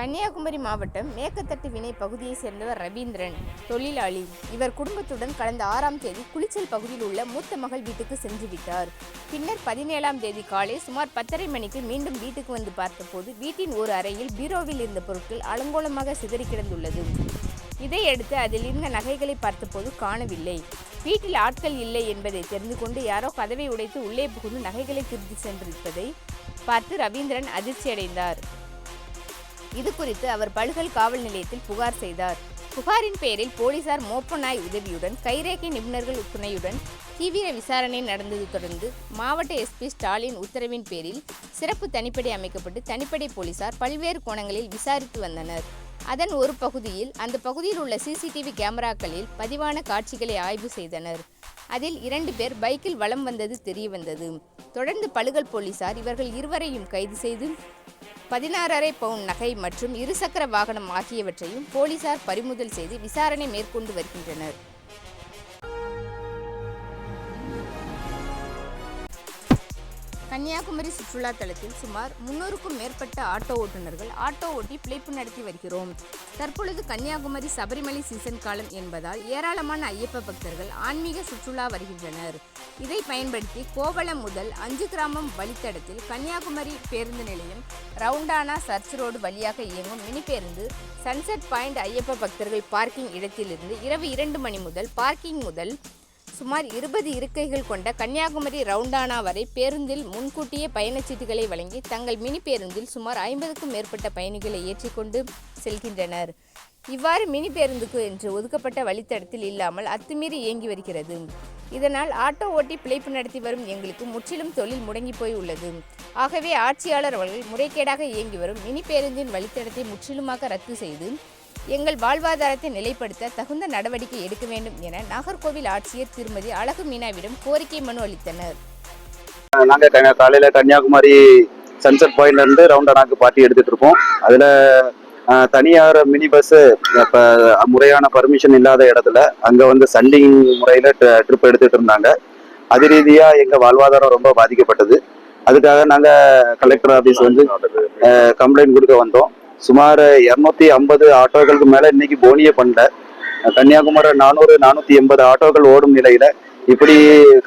கன்னியாகுமரி மாவட்டம் மேக்கத்தட்டு வினை பகுதியைச் சேர்ந்தவர் ரவீந்திரன். தொழிலாளி. இவர் குடும்பத்துடன் கடந்த ஆறாம் தேதி குளிச்சல் பகுதியில் உள்ள மூத்த மகள் வீட்டுக்கு சென்று விட்டார். பின்னர் பதினேழாம் தேதி காலை சுமார் பத்தரை மணிக்கு மீண்டும் வீட்டுக்கு வந்து பார்த்தபோது வீட்டின் ஒரு அறையில் பீரோவில் இருந்த பொருட்கள் அலங்கோலமாக சிதறி கிடந்துள்ளது. இதையடுத்து அதில் இருந்த நகைகளை பார்த்தபோது காணவில்லை. வீட்டில் ஆட்கள் இல்லை என்பதை தெரிந்து கொண்டு யாரோ கதவை உடைத்து உள்ளே புகுந்து நகைகளை திருத்தி சென்றிருப்பதை பார்த்து ரவீந்திரன் அதிர்ச்சியடைந்தார். இது குறித்து அவர் பழுகல் காவல் நிலையத்தில் புகார் செய்தார். புகாரின் பேரில் போலீசார் மோப்ப நாய் உதவியுடன் கைரேகை நிபுணர்கள் துணையுடன் தீவிர விசாரணை நடந்தது தொடர்ந்து மாவட்ட எஸ்பி ஸ்டாலின் உத்தரவின் பேரில் சிறப்பு தனிப்படை அமைக்கப்பட்டு தனிப்படை போலீசார் பல்வேறு கோணங்களில் விசாரித்து வந்தனர். அதன் ஒரு பகுதியில் அந்த பகுதியில் உள்ள சிசிடிவி கேமராக்களில் பதிவான காட்சிகளை ஆய்வு செய்தனர். அதில் இரண்டு பேர் பைக்கில் வலம் வந்தது தெரியவந்தது. தொடர்ந்து பழுகல் போலீசார் இவர்கள் இருவரையும் கைது செய்து பதினாறரை பவுன் நகை மற்றும் இருசக்கர வாகனம் ஆகியவற்றையும் போலீசார் பறிமுதல் செய்து விசாரணை மேற்கொண்டு வருகின்றனர். கன்னியாகுமரி சுற்றுலாத்தலத்தில் சுமார் முன்னூறுக்கும் மேற்பட்ட ஆட்டோ ஓட்டுநர்கள் ஆட்டோ ஓட்டி பிழைப்பு நடத்தி வருகிறோம். தற்பொழுது கன்னியாகுமரி சபரிமலை சீசன் காலம் என்பதால் ஏராளமான ஐயப்ப பக்தர்கள் ஆன்மீக சுற்றுலா வருகின்றனர். இதை பயன்படுத்தி கோவளம் முதல் அஞ்சு கிராமம் வழித்தடத்தில் கன்னியாகுமரி பேருந்து நிலையம் ரவுண்டானா சர்ச் ரோடு வழியாக இயங்கும் மினி பேருந்து சன்செட் பாயிண்ட் ஐயப்ப பக்தர்கள் பார்க்கிங் இடத்திலிருந்து இரவு இரண்டு மணி முதல் பார்க்கிங் முதல் சுமார் இருபது இருக்கைகள் கொண்ட கன்னியாகுமரி ரவுண்டானா வரை பேருந்தில் முன்கூட்டியே பயணச்சீட்டுகளை வழங்கி தங்கள் மினி பேருந்தில் சுமார் ஐம்பதுக்கும் மேற்பட்ட பயணிகளை ஏற்றிக்கொண்டு செல்கின்றனர். இவ்வாறு மினி பேருந்துக்கு என்று ஒதுக்கப்பட்ட வழித்தடத்தில் இல்லாமல் அத்துமீறி இயங்கி வருகிறது. இதனால் ஆட்டோ ஓட்டி பிழைப்பு நடத்தி வரும் எங்களுக்கு முற்றிலும் தொழில் முடங்கி போய் உள்ளது. ஆகவே ஆட்சியாளர் அவர்கள் முறைகேடாக இயங்கி வரும் மினி பேருந்தின் வழித்தடத்தை முற்றிலுமாக ரத்து செய்து எங்கள் வாழ்வாதாரத்தை நிலைப்படுத்த தகுந்த நடவடிக்கை எடுக்க வேண்டும் என நாகர்கோவில் ஆட்சியர் திருமதி அழகு மீனாவிடம் கோரிக்கை மனு அளித்தனர். நாங்கள் க- காலையில் கன்னியாகுமரி சன்செட் பாயிண்ட்லேருந்து ரவுண்டனாக்கு பார்ட்டி எடுத்துகிட்டு இருப்போம் அதில் தனியார் மினி பஸ்ஸு இப்போ முறையான பர்மிஷன் இல்லாத இடத்துல அங்கே வந்து சண்டிங் முறையில் ட்ரிப் எடுத்துகிட்டு இருந்தாங்க. அது ரீதியாக எங்கள் வாழ்வாதாரம் ரொம்ப பாதிக்கப்பட்டது. அதுக்காக நாங்கள் கலெக்டர் ஆஃபீஸ் வந்து கம்ப்ளைண்ட் கொடுக்க வந்தோம். சுமார் இரநூத்தி ஐம்பது ஆட்டோக்களுக்கு மேல இன்னைக்கு போனியே பண்ணல கன்னியாகுமரி நானூறு நானூத்தி எண்பது ஆட்டோக்கள் ஓடும் நிலையில இப்படி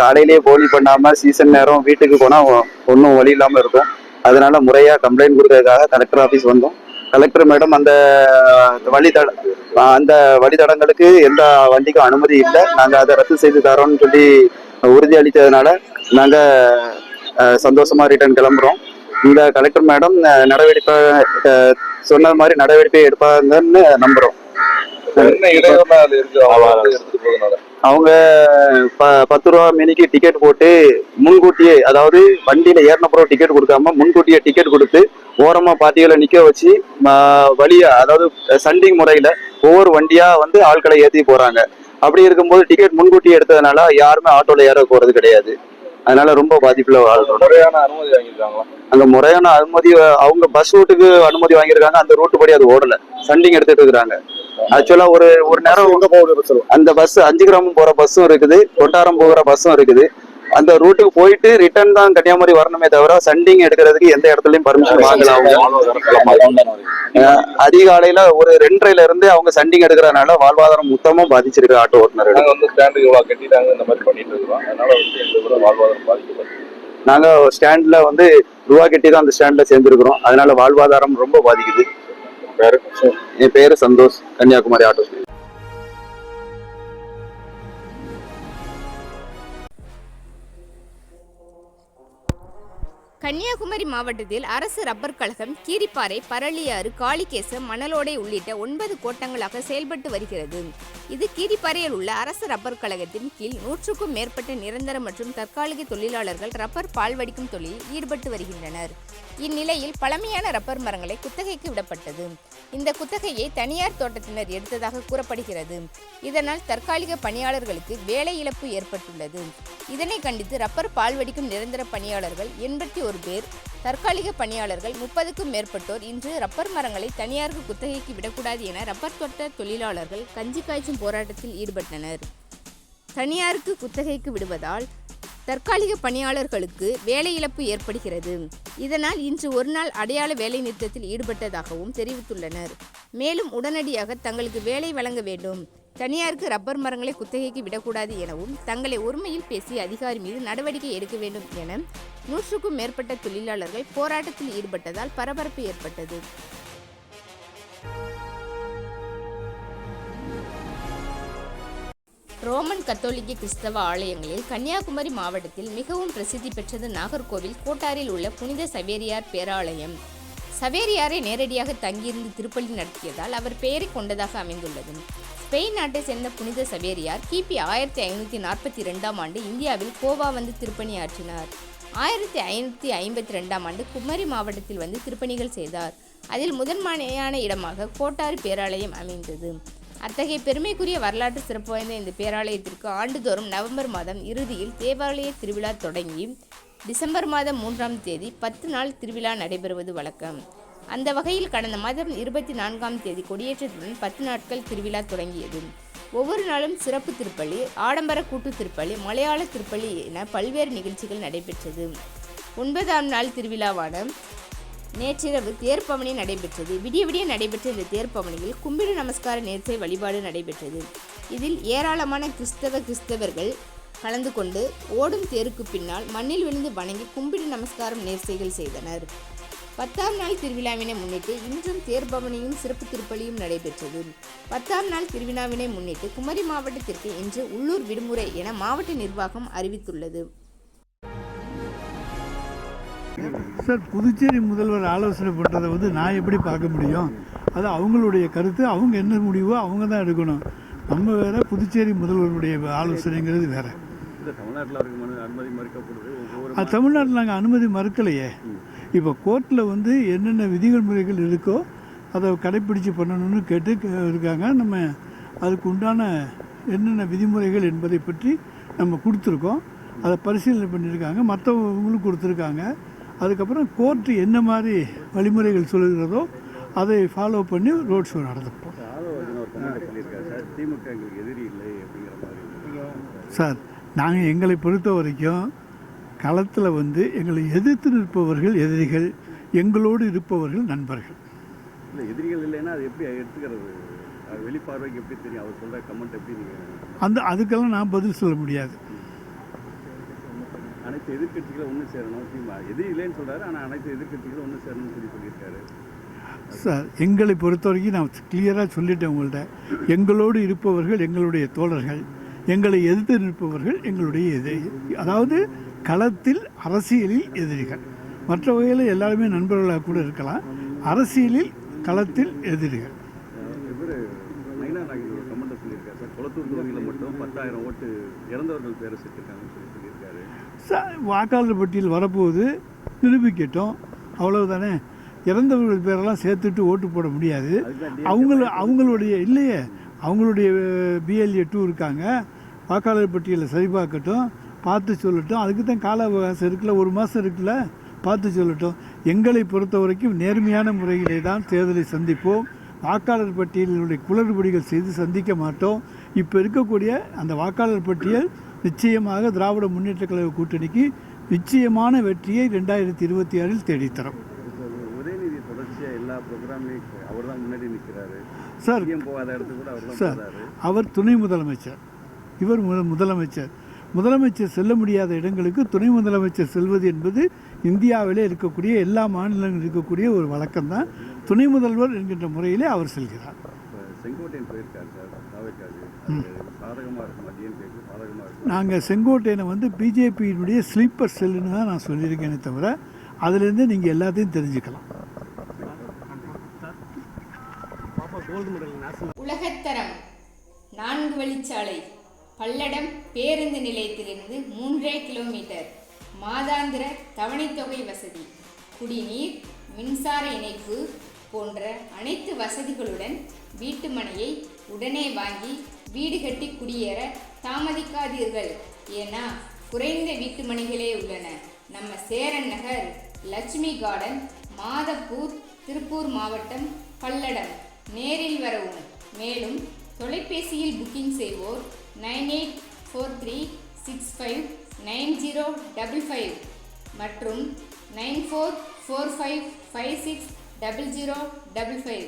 காலையிலேயே போலி பண்ணாம சீசன் நேரம் வீட்டுக்கு போனா ஒன்றும் வழி இல்லாம இருக்கும். அதனால முறையா கம்ப்ளைண்ட் கொடுக்கறதுக்காக கலெக்டர் ஆஃபீஸ் வந்தோம். கலெக்டர் மேடம் அந்த வழித்தட அந்த வழித்தடங்களுக்கு எந்த வண்டிக்கும் அனுமதி இல்லை. நாங்க அதை ரத்து செய்து தரோம்னு சொல்லி உறுதி அளித்ததுனால நாங்க அஹ், சந்தோஷமா ரிட்டர்ன் கிளம்புறோம். இந்த கலெக்டர் மேடம் நடவடிக்கை அஹ், சொன்ன மாதிரி நடவடிக்கை எடுப்பாங்கன்னு நம்புறோம். அவங்க பத்து ரூபா மினிக்கு டிக்கெட் போட்டு முன்கூட்டியே அதாவது வண்டியில ஏறினப்புறம் டிக்கெட் கொடுக்காம முன்கூட்டியே டிக்கெட் கொடுத்து ஓரமா பாத்திகளை நிக்க வச்சு வழியா அதாவது சண்டிங் முறையில ஒவ்வொரு வண்டியா வந்து ஆட்களை ஏத்தி போறாங்க. அப்படி இருக்கும்போது டிக்கெட் முன்கூட்டியே எடுத்ததுனால யாருமே ஆட்டோல ஏற போறது கிடையாது. அதனால ரொம்ப பாதிப்புல வாழ்றோம் முறையான அனுமதி வாங்கியிருக்காங்களா? அங்க முறையான அனுமதி அவங்க பஸ் ரூட்டுக்கு அனுமதி வாங்கியிருக்காங்க. அந்த ரூட்டு படி அது ஓடல. சண்டிங் எடுத்துட்டு இருக்காங்க ஆக்சுவலா ஒரு ஒரு நேரம் அந்த பஸ் அஞ்சு கிராமம் போற பஸ்ஸும் இருக்குது. கொட்டாரம் போகிற பஸ்ஸும் இருக்குது. அந்த ரூட்டுக்கு போயிட்டு ரிட்டர்ன் தான் கன்னியாகுமரி வரணுமே தவிர சண்டிங் எடுக்கிறதுக்கு எந்த இடத்துலயும் பர்மிஷன் வாங்கல அவங்க. அஹ் அதிகாலையில ஒரு ரெண்டரைல இருந்து அவங்க சண்டிங் எடுக்கிறதுனால வாழ்வாதாரம் மொத்தமா பாதிச்சிருக்கு ஆட்டோ ஓட்டுநர்கள். நாங்க வந்து ஸ்டாண்டுக்கு இவ்வளவு கட்டிட்டாங்க இந்த மாதிரி பண்ணிட்டு இருக்கோம். அதனால வந்து வாழ்வாதாரம் பாதிக்கப்பட்டு நாங்க ஸ்டாண்ட்ல வந்து ரூபா கட்டி தான் அந்த ஸ்டாண்ட்ல சேர்ந்துருக்கிறோம். அதனால வாழ்வாதாரம் ரொம்ப பாதிக்குது. என் பேரு சந்தோஷ் கன்னியாகுமரி ஆட்டோ. கன்னியாகுமரி மாவட்டத்தில் அரசு ரப்பர் கழகம் கீரிப்பாறை பரளியாறு காளிகேசம் மணலோடை உள்ளிட்ட ஒன்பது கோட்டங்களாக செயல்பட்டு வருகிறது. இது கீரிப்பாறையில் உள்ள அரசு ரப்பர் கழகத்தின் கீழ் நூற்றுக்கும் மேற்பட்ட நிரந்தர மற்றும் தற்காலிக தொழிலாளர்கள் ரப்பர் பால் வடிக்கும் தொழிலில் ஈடுபட்டு வருகின்றனர். இந்நிலையில் பழமையான ரப்பர் மரங்களை குத்தகைக்கு விடப்பட்டது. இந்த குத்தகையை தனியார் தோட்டத்தினர் எடுத்ததாக கூறப்படுகிறது. இதனால் தற்காலிக பணியாளர்களுக்கு வேலை இழப்பு ஏற்பட்டுள்ளது. இதனை கண்டித்து ரப்பர் பால் வடிக்கும் நிரந்தர பணியாளர்கள் எண்பத்தி ஒரு பேர் தற்காலிக பணியாளர்கள் முப்பதுக்கும் மேற்பட்டோர் இன்று ரப்பர் மரங்களை தனியாருக்கு குத்தகைக்கு விடக்கூடாது என ரப்பர் தோட்ட தொழிலாளர்கள் கஞ்சி காய்ச்சும் போராட்டத்தில் ஈடுபட்டனர். தனியாருக்கு குத்தகைக்கு விடுவதால் தற்காலிக பணியாளர்களுக்கு வேலை இழப்பு ஏற்படுகிறது. இதனால் இன்று ஒரு நாள் அடையாள வேலை நிறுத்தத்தில் ஈடுபட்டதாகவும் தெரிவித்துள்ளனர். மேலும் உடனடியாக தங்களுக்கு வேலை வழங்க வேண்டும். தனியாருக்கு ரப்பர் மரங்களை குத்தகைக்கு விடக்கூடாது எனவும் தங்களை ஒருமையில் பேசி அதிகாரி மீது நடவடிக்கை எடுக்க வேண்டும் என நூற்றுக்கும் மேற்பட்ட தொழிலாளர்கள் போராட்டத்தில் ஈடுபட்டதால் பரபரப்பு ஏற்பட்டது. ரோமன் கத்தோலிக்க கிறிஸ்தவ ஆலயங்களில் கன்னியாகுமரி மாவட்டத்தில் மிகவும் பிரசித்தி பெற்றது நாகர்கோவில் கோட்டாரில் உள்ள புனித சவேரியார் பேராலயம். சவேரியாரை நேரடியாக தங்கியிருந்து திருப்பலி நடத்தியதால் அவர் பெயரை கொண்டதாக அமைந்துள்ளது. ஸ்பெயின் நாட்டை சேர்ந்த புனித சவேரியார் கிபி ஆயிரத்தி ஐநூற்றி நாற்பத்தி ரெண்டாம் ஆண்டு இந்தியாவில் கோவா வந்து திருப்பணியாற்றினார். ஆயிரத்தி ஐநூற்றி ஐம்பத்தி ரெண்டாம் ஆண்டு குமரி மாவட்டத்தில் வந்து திருப்பணிகள் செய்தார். அதில் முதன்மையான இடமாக கோட்டாரி பேராலயம் அமைந்தது. அத்தகைய பெருமைக்குரிய வரலாற்று சிறப்பு வாய்ந்த இந்த பேராலயத்திற்கு ஆண்டுதோறும் நவம்பர் மாதம் இறுதியில் தேவாலய திருவிழா தொடங்கி டிசம்பர் மாதம் மூன்றாம் தேதி பத்து நாள் திருவிழா நடைபெறுவது வழக்கம். அந்த வகையில் கடந்த மாதம் இருபத்தி நான்காம் தேதி கொடியேற்றத்துடன் பத்து நாட்கள் திருவிழா தொடங்கியது. ஒவ்வொரு நாளும் சிறப்பு திருப்பலி ஆடம்பர கூட்டு திருப்பலி மலையாள திருப்பலி என பல்வேறு நிகழ்ச்சிகள் நடைபெற்றது. ஒன்பதாம் நாள் திருவிழாவான நேற்றிரவு தேர்ப்பவனி நடைபெற்றது. விடிய விடிய நடைபெற்ற இந்த தேர்ப்பவனியில் கும்பிடு நமஸ்கார நேர்ச்சை வழிபாடு நடைபெற்றது. இதில் ஏராளமான கிறிஸ்தவ கிறிஸ்தவர்கள் கலந்து கொண்டு ஓடும் தேருக்கு பின்னால் மண்ணில் விழுந்து வணங்கி கும்பிடு நமஸ்காரம் நேர்ச்சைகள் செய்தனர். பத்தாம் நாள் திருவிழாவினை முன்னிட்டு இன்றும் தேர்பவனியும் சிறப்பு திருப்பலியும் நடைபெற்றது. பத்தாம் நாள் திருவிழாவினை முன்னிட்டு குமரி மாவட்டத்திற்கு இன்று உள்ளூர் விடுமுறை என மாவட்ட நிர்வாகம் அறிவித்துள்ளது. சார் புதுச்சேரி முதல்வர் ஆலோசனை பண்ணுறதை வந்து நான் எப்படி பார்க்க முடியும்? அது அவங்களுடைய கருத்து அவங்க என்ன முடிவோ அவங்க தான் எடுக்கணும். நம்ம வேற புதுச்சேரி முதல்வருடைய ஆலோசனைங்கிறது வேற. தமிழ்நாட்டில் நாங்கள் அனுமதி மறுக்கலையே. இப்போ கோர்ட்டில் வந்து என்னென்ன விதிகள் முறைகள் இருக்கோ அதை கடைப்பிடிச்சு பண்ணணும்னு கேட்டு இருக்காங்க. நம்ம அதுக்கு உண்டான என்னென்ன விதிமுறைகள் என்பதை பற்றி நம்ம கொடுத்துருக்கோம். அதை பரிசீலனை பண்ணியிருக்காங்க. மற்றவங்களும் கொடுத்துருக்காங்க. அதுக்கப்புறம் கோர்ட்டு என்ன மாதிரி வழிமுறைகள் சொல்லுகிறதோ அதை ஃபாலோ பண்ணி ரோட் ஷோ சொல்லியிருக்காரு சார் திமுக எங்களுக்கு எதிரி இல்லை அப்படிங்கிற மாதிரி சார் நாங்கள் எங்களை பொறுத்த வரைக்கும் களத்தில் வந்து எங்களை எதிர்த்து நிற்பவர்கள் எதிரிகள் எங்களோடு இருப்பவர்கள் நண்பர்கள். இல்லை எதிரிகள் இல்லைன்னா அது எப்படி எடுத்துக்கிறது? வெளிப்பார்வைக்கு எப்படி தெரியும்? அவர் சொல்கிற கமெண்ட் எப்படி அந்த அதுக்கெல்லாம் நான் பதில் சொல்ல முடியாது. அனைத்து எதிர்க்கட்சிகளும் ஒன்று சேரணும் திமுக எதிரி இல்லைன்னு சொல்றாரு ஆனால் அனைத்து எதிர்க்கட்சிகளும் ஒன்று சேரணும்னு சொல்லி சொல்லியிருக்காரு. சார் எங்களை பொறுத்த வரைக்கும் நான் கிளியராக சொல்லிட்டேன் உங்கள்கிட்ட எங்களோடு இருப்பவர்கள் எங்களுடைய தோழர்கள். எங்களை எதிர்த்து நிற்பவர்கள் எங்களுடைய எதிரி. அதாவது களத்தில் அரசியலில் எதிரிகள். மற்ற வகையில் எல்லாருமே நண்பர்களாக கூட இருக்கலாம். அரசியலில் களத்தில் எதிரிகள். குளத்தூர் தொகுதியில் மட்டும் பத்தாயிரம் ஓட்டு இறந்தவர்கள் பேரை சேர்த்துருக்காங்கன்னு சொல்லி சொல்லியிருக்காரு ச- வாக்காளர் பட்டியல் வரப்போகுது நிரூபிக்கட்டும். அவ்வளவுதானே? இறந்தவர்கள் பேரெல்லாம் சேர்த்துட்டு ஓட்டு போட முடியாது. அவங்கள அவங்களுடைய இல்லையே. அவங்களுடைய பிஎல்ஏ டூ இருக்காங்க. வாக்காளர் பட்டியலை சரிபார்க்கட்டும் பார்த்து சொல்லட்டும். அதுக்கு தான் கால அவகாசம் இருக்குல்ல ஒரு மாதம் இருக்குல்ல பார்த்து சொல்லட்டும். எங்களை பொறுத்த வரைக்கும் நேர்மையான முறையிலே தான் தேர்தலை சந்திப்போம். வாக்காளர் பட்டியலினுடைய குளறுபடிகள் செய்து சந்திக்க மாட்டோம். இப்போ இருக்கக்கூடிய அந்த வாக்காளர் பட்டியல் நிச்சயமாக திராவிட முன்னேற்ற கழக கூட்டணிக்கு நிச்சயமான வெற்றியை ரெண்டாயிரத்தி இருபத்தி ஆறில் தேடித்தரும். இப்போ உதயநிதி தொடர்ச்சியாக எல்லா ப்ரோக்ராம்லையும் அவர் தான் முன்னாடி நிற்கிறாரு சார் சிஎம் போகாத இடத்துக்கு கூட அவர் தான் சார் அவர் துணை முதலமைச்சர். இவர் முதலமைச்சர். முதலமைச்சர் செல்ல முடியாத இடங்களுக்கு துணை முதலமைச்சர் செல்வது என்பது இந்தியாவிலே இருக்கக்கூடிய எல்லா மாநிலங்களிலும் இருக்கக்கூடிய ஒரு வழக்கம்தான். துணை முதல்வர் என்கின்ற முறையிலே அவர் செல்கிறார். செங்கோட்டையன் போயிருக்காரு சார் இருக்கும் டிஎம்கேக்கு இருக்கும் நாங்கள் செங்கோட்டையனை வந்து பிஜேபியினுடைய ஸ்லீப்பர் செல்லுன்னு தான் நான் சொல்லியிருக்கேனே தவிர அதுலேருந்து நீங்கள் எல்லாத்தையும் தெரிஞ்சுக்கலாம். உலகத்தரம் நான்கு வழிச்சாலை பல்லடம் பேருந்து நிலையத்திலிருந்து மூன்றே கிலோமீட்டர் மாதாந்திர தவணைத்தொகை வசதி குடிநீர் மின்சார இணைப்பு போன்ற அனைத்து வசதிகளுடன் வீட்டு மனையை உடனே வாங்கி வீடு கட்டி குடியேற தாமதிக்காதீர்கள். ஏன்னா குறைந்த வீட்டு மணிகளே உள்ளன. நம்ம சேரன் நகர் லட்சுமி கார்டன் மாதப்பூர் திருப்பூர் மாவட்டம் பல்லடம். நேரில் வரவும். மேலும் தொலைபேசியில் புக்கிங் செய்வோர் nine eight four three six five nine zero double five மற்றும் nine four four five five six double zero double five.